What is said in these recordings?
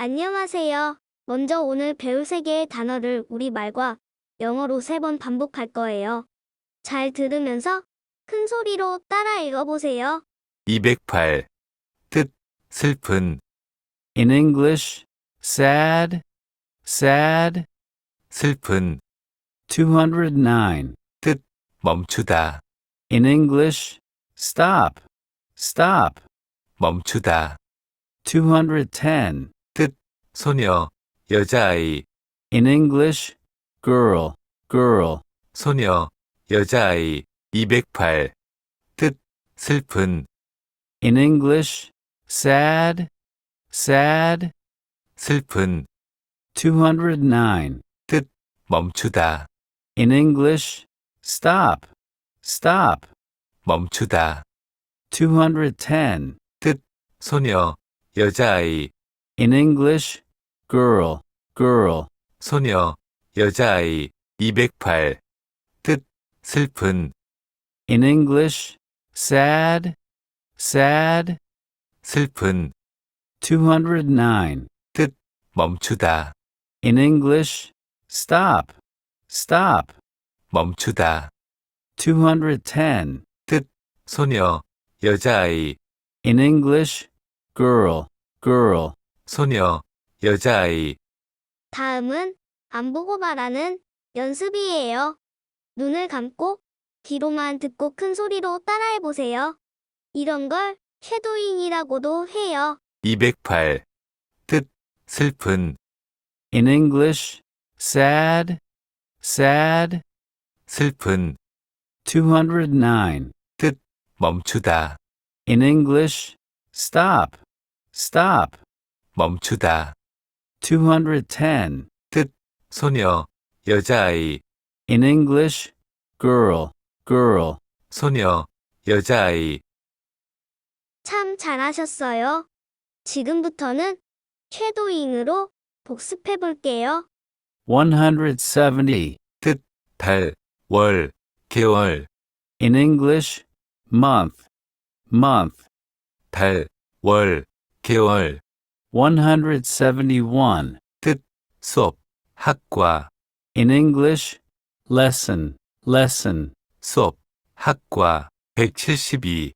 안녕하세요. 먼저 오늘 배울 세 개의 단어를 우리말과 영어로 세 번 반복할 거예요. 잘 들으면서 큰 소리로 따라 읽어보세요. 208. 뜻, 슬픈, In English, sad, sad. 슬픈, 209. 멈추다, In English, stop, stop. 멈추다, 210. 소녀, 여자아이, In English, girl, girl. 소녀, 여자아이, 208. 뜻, 슬픈, In English, sad, sad. 슬픈, 209. 멈추다, In English, stop, stop. 멈추다, 210. 소녀, 여자아이, In English, girl, girl. 소녀, 여자아이, 208. 뜻, 슬픈, In English, sad, sad. 슬픈, 209. 멈추다, In English, stop, stop. 멈추다, 210. 소녀, 여자아이, In English, girl, girl. 소녀, 여자아이, 다음은 안 보고 말하는 연습이에요. 눈을 감고 귀로만 듣고 큰 소리로 따라해 보세요. 이런 걸 쉐도잉이라고도 해요. 208. 뜻, 슬픈, In English, sad, sad. 슬픈, 209. 멈추다, In English, stop, stop. 멈추다, 210. 소녀, 여자아이, In English, girl, girl. 소녀, 여자아이, 참 잘하셨어요. 지금부터는 쉐도잉으로 복습해 볼게요. 170. 달, 월, 개월, In English, month, month. 달, 월, 개월, 171. 수업, 학과, In English, lesson, lesson. 수업, 학과, 172.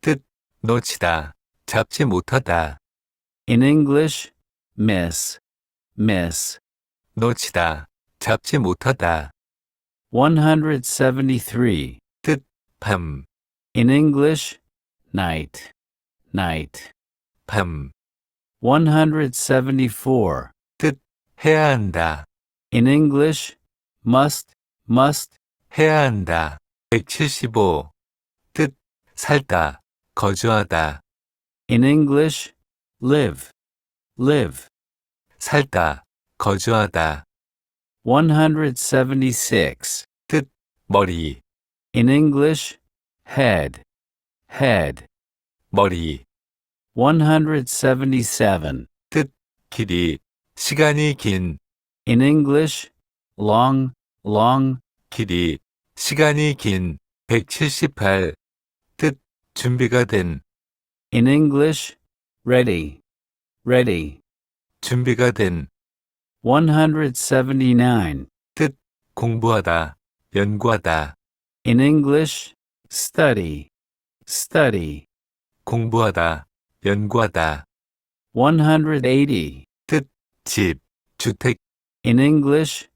뜻, 놓치다, 잡지 못하다, In English, miss, miss. 놓치다, 잡지 못하다, 173. 밤, In English, night, night. 밤, 174. 해야 한다, In English, must, must. 해야 한다, 175. 뜻, 살다, 거주하다, In English, live, live. 살다, 거주하다, 176. 머리, In English, head, head. 머리, 177. 길이, 시간이 긴, In English, long, long. 길이, 시간이 긴, 178. 뜻, 준비가 된, In English, ready, ready. 준비가 된, 179. 공부하다, 연구하다, In English, study, study. 공부하다, 연구하다, 180. 집, 주택, In English,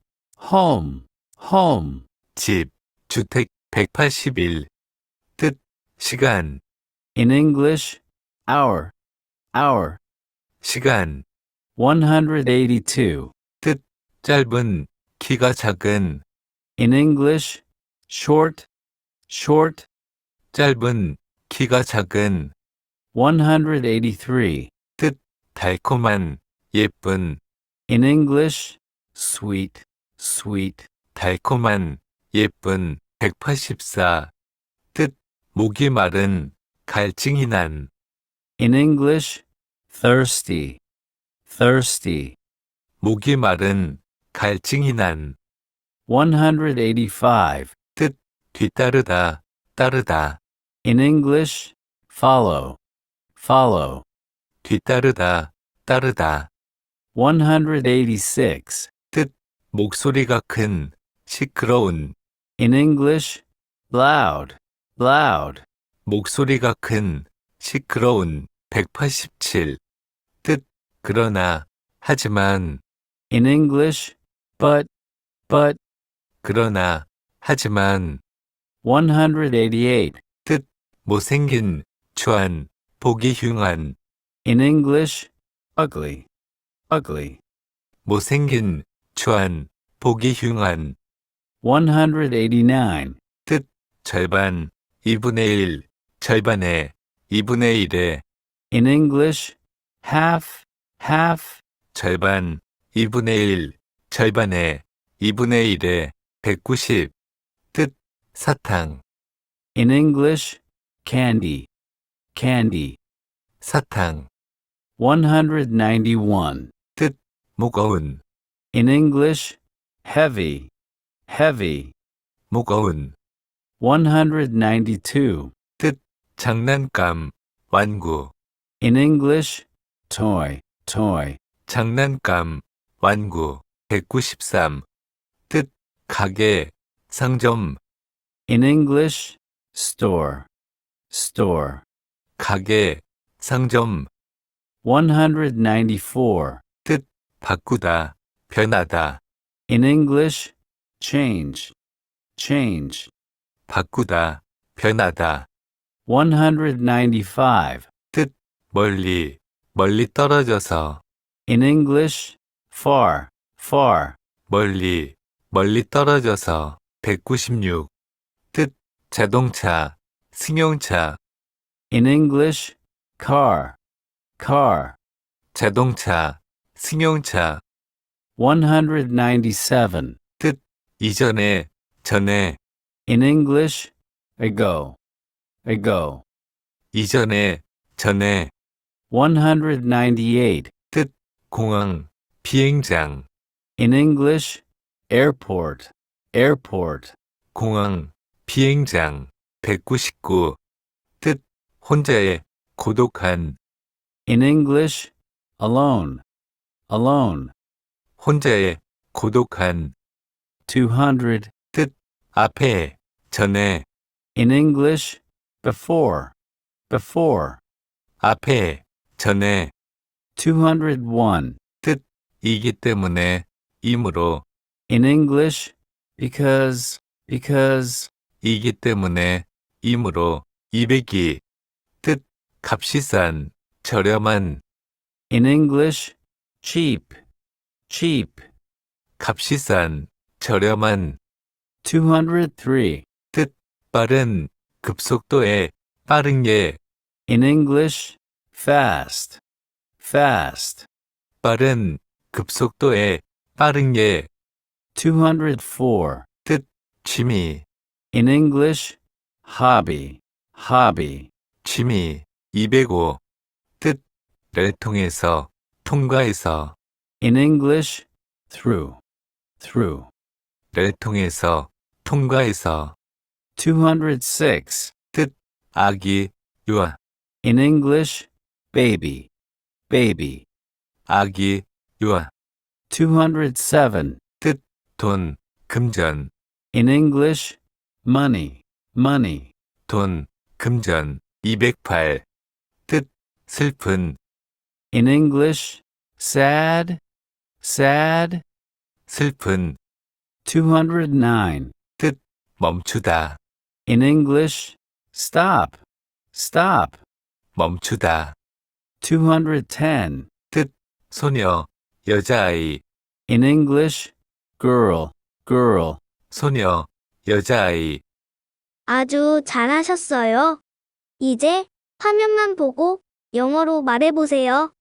home, home. 집, 주택, 181. 뜻, 시간, In English, hour, hour. 시간, 182. 짧은, 키가 작은, In English, short, short. 짧은, 키가 작은, 183. 달콤한, 예쁜, In English, sweet, sweet. 달콤한, 예쁜, 184. 뜻, 목이 마른, 갈증이 난, In English, thirsty, thirsty. 목이 마른, 갈증이 난, 185. 뒤따르다, 따르다, In English, follow, follow. 뒤따르다, 따르다, 186. 목소리가 큰, 시끄러운, In English, loud, loud. 목소리가 큰, 시끄러운, 187. 뜻, 그러나, 하지만, In English, but, but. 그러나, 하지만, 188. 못생긴, 추한, 보기 흉한, In English, ugly, ugly. 못생긴, 추한, 보기 흉한, 189. 절반, 2분의 1, 절반에, 2분의 1에, In English, half, half. 절반, 2분의 1, 절반에, 2분의 1에, 190. 뜻, 사탕, In English, candy, candy. 사탕, 191. 무거운, In English, heavy, heavy. 무거운, 192. 장난감, 완구, In English, toy, toy. 장난감, 완구, 193. 뜻, 가게, 상점, In English, store, store. 가게, 상점, 194. 바꾸다, 변하다, In English, change, change. 바꾸다, 변하다, 195. 멀리, 멀리 떨어져서, In English, far, far. 멀리, 멀리 떨어져서, 196. 뜻, 자동차, 승용차, In English, car, car. 자동차, 승용차, 197. 이전에, 전에, In English, ago, ago. 이전에, 전에, 198. 공항, 비행장, In English, airport, airport. 공항, 비행장, 199. 뜻, 혼자의, 고독한, In English, alone, alone. 혼자의, 고독한, 200. 앞에, 전에, In English, before, before. 앞에, 전에, 201. 이기 때문에, 이므로, In English, because, because. 이기 때문에, 이므로, 200이, 뜻, 값이 싼, 저렴한, In English, cheap, cheap. 값이 싼, 저렴한, 203. 빠른, 급속도의, 빠른 게, In English, fast, fast. 빠른, 급속도의, 빠른 게, 204. 취미, In English, hobby, hobby. 취미, 205. 뜻, 를 통해서, 통과해서, In English, through, through. 를 통해서, 통과해서, 206. 아기, 유아, In English, baby, baby. 아기, 유아, 207. 돈, 금전, In English, money, money. 돈, 금전, 208. 뜻, 슬픈, In English, sad, sad. 슬픈, 209. 멈추다, In English, stop, stop. 멈추다, 210. 소녀, 여자아이, In English, girl, girl. 소녀, 여자아이, 아주 잘하셨어요. 이제 화면만 보고 영어로 말해보세요.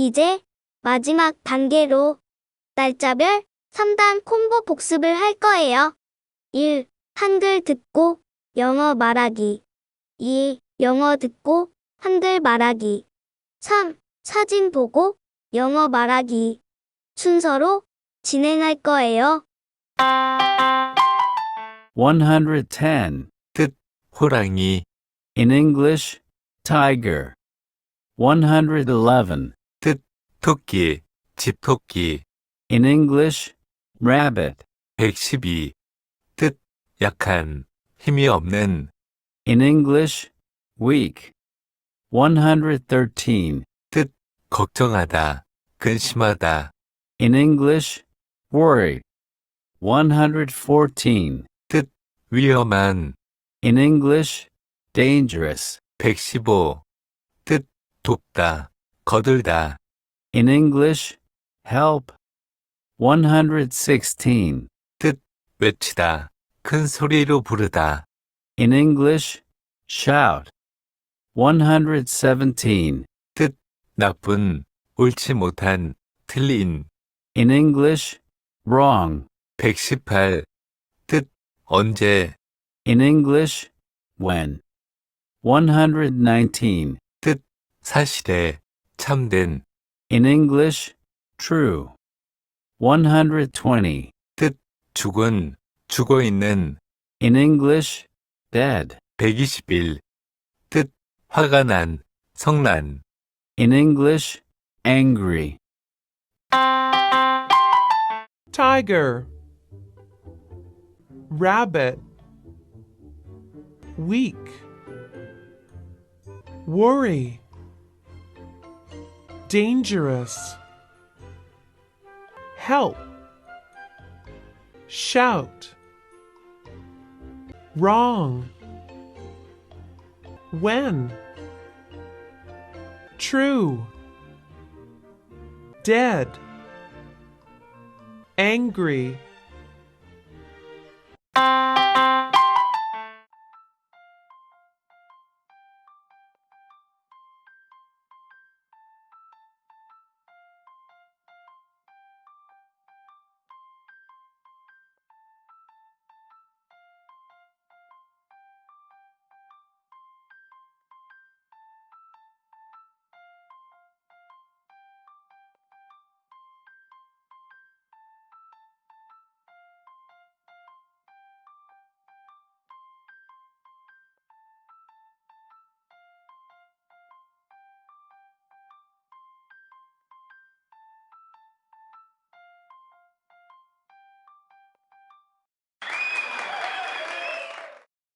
이제 마지막 단계로 날짜별 3단 콤보 복습을 할 거예요. 1. 한글 듣고 영어 말하기. 2. 영어 듣고 한글 말하기. 3. 사진 보고 영어 말하기. 순서로 진행할 거예요. 110. 호랑이, In English, tiger. 111. 토끼, 집토끼, In English, rabbit. 112. 뜻, 약한, 힘이 없는, In English, weak. 113. 걱정하다, 근심하다, In English, worry. 114. 위험한, In English, dangerous. 115. 뜻, 돕다, 거들다, In English, help. 116. 외치다, 큰 소리로 부르다, In English, shout. 117. 나쁜, 옳지 못한, 틀린, In English, wrong. 118. 뜻, 언제, In English, when. 119. 사실에, 참된, In English, true. 120. 죽은, 죽어 있는, In English, dead. 121. 뜻, 화가 난, 성난, In English, angry. tiger rabbit weak worry dangerous. Help. Shout. Wrong. When. True. Dead. Angry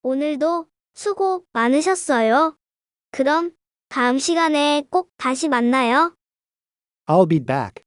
오늘도 수고 많으셨어요. 그럼 다음 시간에 꼭 다시 만나요. I'll be back.